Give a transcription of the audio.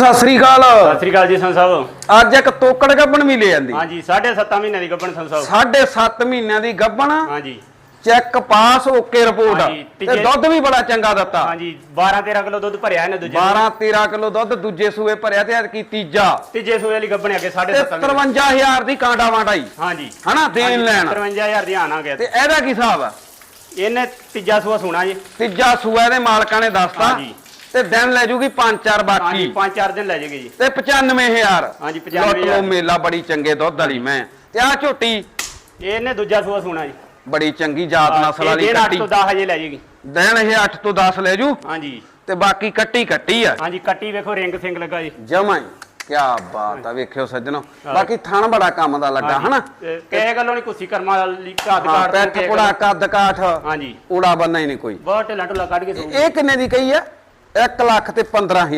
ਸਤਿ ਸ੍ਰੀ ਅਕਾਲ। ਸਤਿ ਸ੍ਰੀ ਅਕਾਲ ਜੀ ਸੰਤ ਸਾਹਿਬ। ਅੱਜ ਇੱਕ ਤੋਕੜ ਗੱਬਣ ਵੀ ਲੈ ਜਾਂਦੀ ਹਾਂਜੀ 7.5 ਮਹੀਨਿਆਂ ਦੀ ਗੱਭਣ ਸੰਤ ਸਾਹਿਬ। ਸਾਢੇ 7 ਮਹੀਨਿਆਂ ਦੀ ਗੱਬਣ। ਹਾਂਜੀ। Check pass okay report. ਹਾਂਜੀ, ਤੇ ਤੀਜੇ- ਦੁੱਧ ਵੀ ਬੜਾ ਚੰਗਾ ਦਿੱਤਾ। ਹਾਂਜੀ 12 13 ਕਿਲੋ ਦੁੱਧ ਭਰਿਆ ਇਹਨੇ ਦੂਜੇ 12 13 ਕਿਲੋ ਦੁੱਧ ਦੂਜੇ ਸੂਏ ਭਰਿਆ ਤੇ ਕੀ ਤੀਜਾ। ਤੀਜੇ ਸੂਏ ਵਾਲੀ ਗੱਭਣ ਅੱਗੇ ਤੇ 7.5 53000 ਦੀ ਕਾਂਡਾ ਵਾਂਡਾਈ ਹਾਂਜੀ। ਹਨਾ ਦੇਣ ਲੈਣ। 53000 ਦੀ ਆਣ ਗਿਆ। ਤੇ ਇਹਦਾ ਕੀ ਹਿਸਾਬ ਆ? ਇਹਨੇ ਤੀਜਾ ਸੂਆ ਸੁਣਾ ਜੀ। ਤੀਜਾ ਸੂਆ ਦੇ ਮਾਲਕਾਂ ਨੇ ਦੱਸਤਾ। ਹਾਂਜੀ। ਤੇ ਦਿਨ ਲੈ ਜੂਗੀ 5-4 ਬਾਕੀ। ਹਾਂਜੀ 5-4 ਦਿਨ ਲੈ ਜਾਏਗੀ ਜੀ। ਤੇ 95000 ਹਾਂਜੀ, ਲਓ 95,000 ਮੇਲਾ ਬੜੀ ਚੰਗੇ ਦੁੱਧ ਵਾਲੀ ਮੈਂ। ਤੇ ਆ ਝੋਟੀ ਇਹਨੇ ਦੂਜਾ ਸੂਆ ਸੁਣਾ ਜੀ। ਬੜੀ ਚੰਗੀ ਜਾਤ ਨਸਲ ਵਾਲੀ ਇਹ 8 ਕੱਟੀ। ਤੋਂ 10 ਹਜੇ ਲੈ ਜਾਏਗੀ ਦਿਨ ਇਹ 8 ਤੋਂ 10 ਲੈ ਜੂ। ਹਾਂਜੀ। ਤੇ ਬਾਕੀ ਕੱਟੀ ਕੱਟੀ ਆ। ਹਾਂਜੀ ਕੱਟੀ ਵੇਖੋ ਰਿੰਗ ਸਿੰਘ ਲੱਗਾ ਜੀ। ਜਮਾਂ ਹੀ। ਕੀ ਬਾਤ ਆ ਵੇਖਿਓ ਸੱਜਣੋ। ਬਾਕੀ ਥਣ ਬੜਾ ਕੰਮ ਦਾ ਲੱਗਾ ਹਨਾ? ਕਿਸੇ ਗੱਲੋਂ ਨਹੀਂ ਕੁੱਸੀ ਕਰਮਾ ਵਾਲੀ ਘਾਤ ਹਾਂ ਕਾਟ ਪੈਟ ਪੁੜਾ ਕੱਦ ਕਾਠ ਹਾਂਜੀ। ਊੜਾ ਬੰਨਾ ਹੀ ਨਹੀਂ ਕੋਈ। ਬਹੁਤ ਢਿੱਲਾ ਢੁੱਲਾ ਕੱਢ ਕੇ ਸੂ ਇਹ ਕਿੰਨੇ ਦੀ ਕਹੀ ਆ? 1 ਲੱਖ ਤੇ 15000